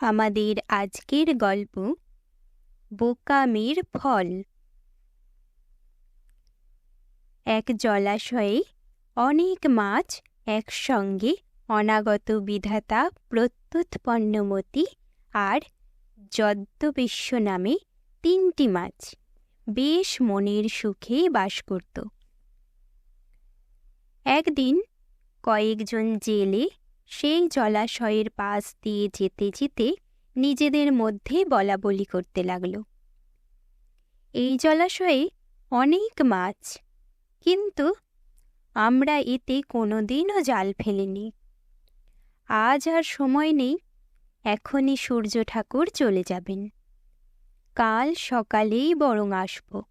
আমাদের আজকের গল্প বোকামির ফল। এক জলাশয়ে অনেক মাছ একসঙ্গে অনাগত বিধাতা প্রত্যুৎপন্নমতি আর যদ্যবিশ্ব নামে তিনটি মাছ বেশ মনের সুখে বাস করত। একদিন কয়েকজন জেলে সেই জলাশয়ের পাশ দিয়ে যেতে যেতে নিজেদের মধ্যে বলা বলি করতে লাগল। এই জলাশয়ে অনেক মাছ, কিন্তু আমরা এতে কোনোদিনও জাল ফেলিনি। আজ আর সময় নেই, এখনই সূর্য ঠাকুর চলে যাবেন। কাল সকালেই বরং আসব।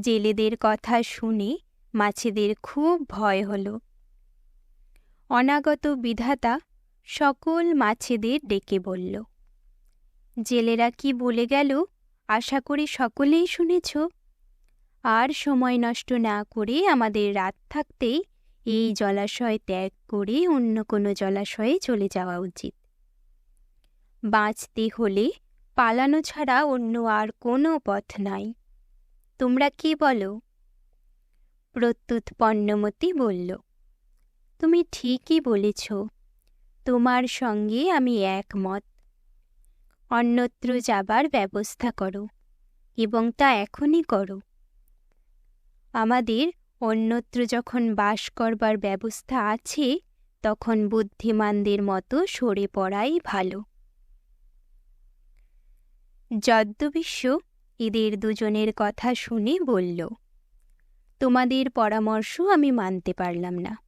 জেলেদের কথা শুনে মাছেদের খুব ভয় হলো। অনাগত বিধাতা সকল মাছেদের ডেকে বলল, জেলেরা কি বলে গেল? আশা করি সকলেই শুনেছ। আর সময় নষ্ট না করে আমাদের রাত থাকতেই এই জলাশয় ত্যাগ করে অন্য কোনো জলাশয়ে চলে যাওয়া উচিত। বাঁচতে হলে পালানো ছাড়া অন্য আর কোনো পথ নাই। তোমরা কি বলো? প্রত্যুৎ পণ্যমতি বলল তুমি ঠিকই বলেছ। তোমার সঙ্গে আমি একমত। অন্যত্র যাবার ব্যবস্থা করো এবং তা এখনই করো। আমাদের অন্যত্র যখন বাস করবার ব্যবস্থা আছে, তখন বুদ্ধিমানদের মতো সরে পড়াই ভালো। যদ্যবিশ্ব এদের দুজনের কথা শুনে বলল, তোমাদের পরামর্শ আমি মানতে পারলাম না।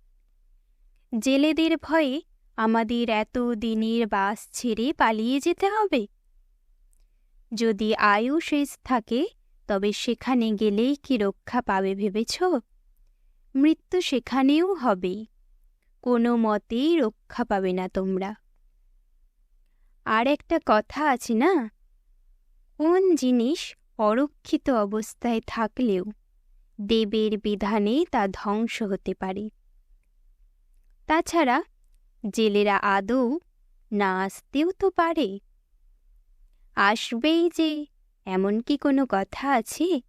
জেলেদের ভয়ে আমাদের এত দিনের বাস ছেড়ে পালিয়ে যেতে হবে। যদি আয়ু শেষ থাকে, তবে সেখানে গেলেই কি রক্ষা পাবে ভেবেছ? মৃত্যু সেখানেও হবে। কোনো মতেই রক্ষা পাবে না তোমরা। আর একটা কথা আছে না? কোন জিনিস অরক্ষিত অবস্থায় থাকলেও দেবের বিধানে তা ধ্বংস হতে পারে। তাছাড়া, জেলেরা আদৌ না আসতেও তো পারে। আসবেই যে, এমন কি কোনো কথা আছে?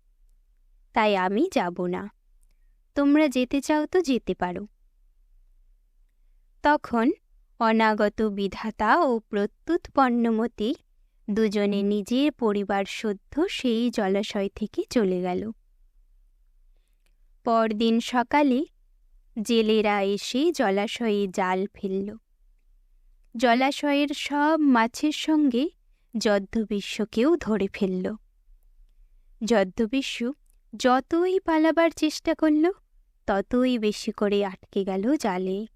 তাই আমি যাব না। তোমরা যেতে চাও তো যেতে পারো। তখন অনাগত বিধাতা ও প্রত্যুৎপন্নমতি দুজনে নিজের পরিবার সদ্য সেই জলাশয় থেকে চলে গেল। পরদিন সকালে জেলেরা এসে জলাশয়ে জাল ফেলল। জলাশয়ের সব মাছের সঙ্গে যদ্যবিশ্বকেও ধরে ফেলল। যদ্যবিশ্ব যতই পালাবার চেষ্টা করল, ততই বেশি করে আটকে গেল জালে।